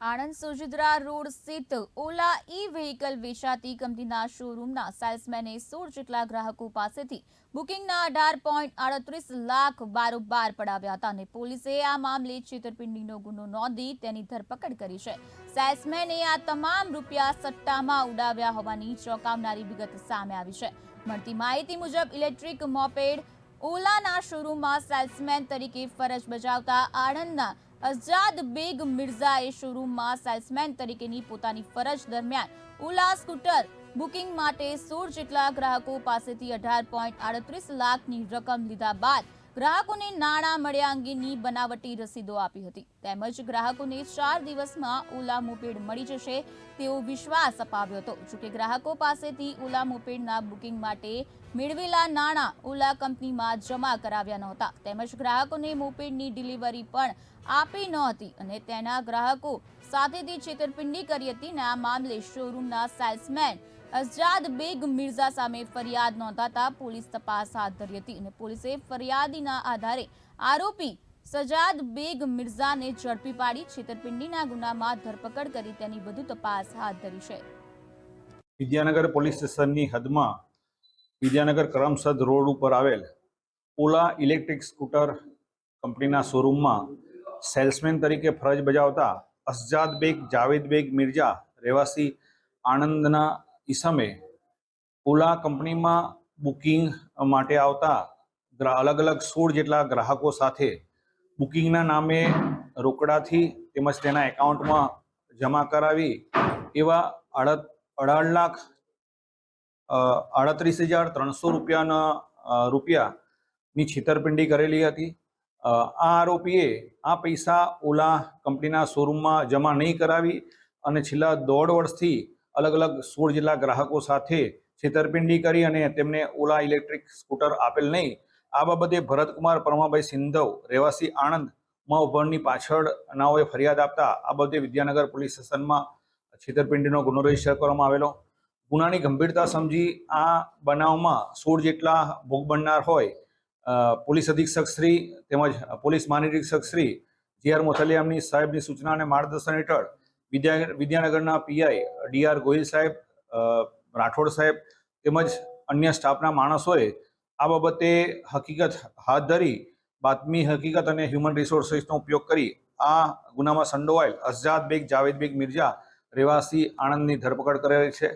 Anand Sojitra road સ્થિત ઓલા ઈ vehicle વેચાતી કંપનીના શોરૂમના સેલ્સમેને સોળ જેટલા ગ્રાહકો પાસેથી બુકિંગના અઢાર પોઈન્ટ આડત્રીસ લાખ બારોબાર પડાવ્યા હતા અને પોલીસે આ મામલે છેતરપિંડીનો ગુનો નોંધી તેની ધરપકડ કરી છે. સેલ્સમેને આ તમામ રૂપિયા સટ્ટામાં ઉડાવ્યા હોવાની ચોંકાવનારી વિગત સામે આવી છે. મળતી માહિતી મુજબ ઇલેક્ટ્રિક મોપેડ ઓલાના શોરૂમમાં સેલ્સમેન તરીકે ફરજ બજાવતા આણંદના અઝાદ બેગ મિર્ઝાએ શોરૂમમાં સેલ્સમેન તરીકેની પોતાની ફરજ દરમિયાન ઓલા સ્કૂટર બુકિંગ માટે સોળ જેટલા ગ્રાહકો પાસેથી અઢાર પોઈન્ટ આડત્રીસ લાખની રકમ લીધા બાદ ગ્રાહકોને નાણાં મળ્યા અંગેની બનાવટી રસીદો આપી હતી. તેમજ ગ્રાહકોને ચાર દિવસમાં ઓલા મોપેડ મળી જશે તેવો વિશ્વાસ અપાવ્યો હતો. જોકે ગ્રાહકો પાસેથી ઓલા મોપેડના બુકિંગ માટે મેળવેલા નાણાં ઓલા કંપનીમાં જમા કરાવ્યા નહોતા. તેમજ ગ્રાહકોને મોપેડની ડિલિવરી પણ આપી નહોતી અને તેના ગ્રાહકો સાથેથી છેતરપિંડી કરી હતી અને આ મામલે શોરૂમના સેલ્સમેન અઝાદ બેગ મિર્ઝા સામે ફરિયાદ નોંધાતા પોલીસ તપાસ હાથ ધરી હતી અને પોલીસે ફરિયાદીના આધારે આરોપી સજાદ બેગ મિર્ઝાને ઝડપી પાડી છેતરપિંડીના ગુનામાં ધરપકડ કરી તેની વધુ તપાસ હાથ ધરી છે. વિદ્યાનગર પોલીસ સ્ટેશનની હદમાં વિદ્યાનગર કરમસદ રોડ ઉપર આવેલ ઓલા ઇલેક્ટ્રિક સ્કૂટર કંપનીના શોરૂમમાં સેલ્સમેન તરીકે ફરજ બજાવતા અસજાદ બેગ જાવેદ બેગ મિર્ઝા રહેવાસી આણંદના ઈસમે ઓલા કંપનીમાં બુકિંગ માટે આવતા અલગ અલગ સોળ જેટલા ગ્રાહકો સાથે બુકિંગના નામે રોકડાથી તેમજ તેના એકાઉન્ટમાં જમા કરાવી એવા અડત અઢાર લાખ અડત્રીસ હજાર ત્રણસો રૂપિયાના રૂપિયાની છેતરપિંડી કરેલી હતી. આ આરોપીએ આ પૈસા ઓલા કંપનીના શોરૂમમાં જમા નહીં કરાવી અને છેલ્લા દોઢ વર્ષથી અલગ અલગ સોળ જેટલા ગ્રાહકો સાથે છેતરપિંડી કરી અને તેમને ઓલા ઇલેક્ટ્રિક સ્કૂટર આપેલ નહીં. આ બાબતે ભરતકુમાર, પરમાભાઈ સિંધવ, રહેવાસી આણંદમાં ઉભરની પાછળ નાઓએ ફરિયાદ આપતા આ બાબતે વિદ્યાનગર પોલીસ સ્ટેશનમાં છેતરપિંડીનો ગુનો રજિસ્ટર કરવામાં આવેલો. ગુનાની ગંભીરતા સમજી આ બનાવમાં સોળ જેટલા ભોગ બનનાર હોય પોલીસ અધિક્ષક શ્રી તેમજ પોલીસ મહાનિરીક્ષક શ્રી જે આર મોથલિયામની સાહેબની સૂચના અને માર્ગદર્શન હેઠળ વિદ્યા વિદ્યાનગરના પીઆઈ ડી આર ગોહિલ સાહેબ રાઠોડ સાહેબ તેમજ અન્ય સ્ટાફના માણસોએ આ બાબતે હકીકત હાથ ધરી, બાતમી હકીકત અને હ્યુમન રિસોર્સિસનો ઉપયોગ કરી આ ગુનામાં સંડોવાયેલ અઝાદ બેગ જાવેદ બેગ મિર્જા રહેવાસી આણંદની ધરપકડ કરેલી છે.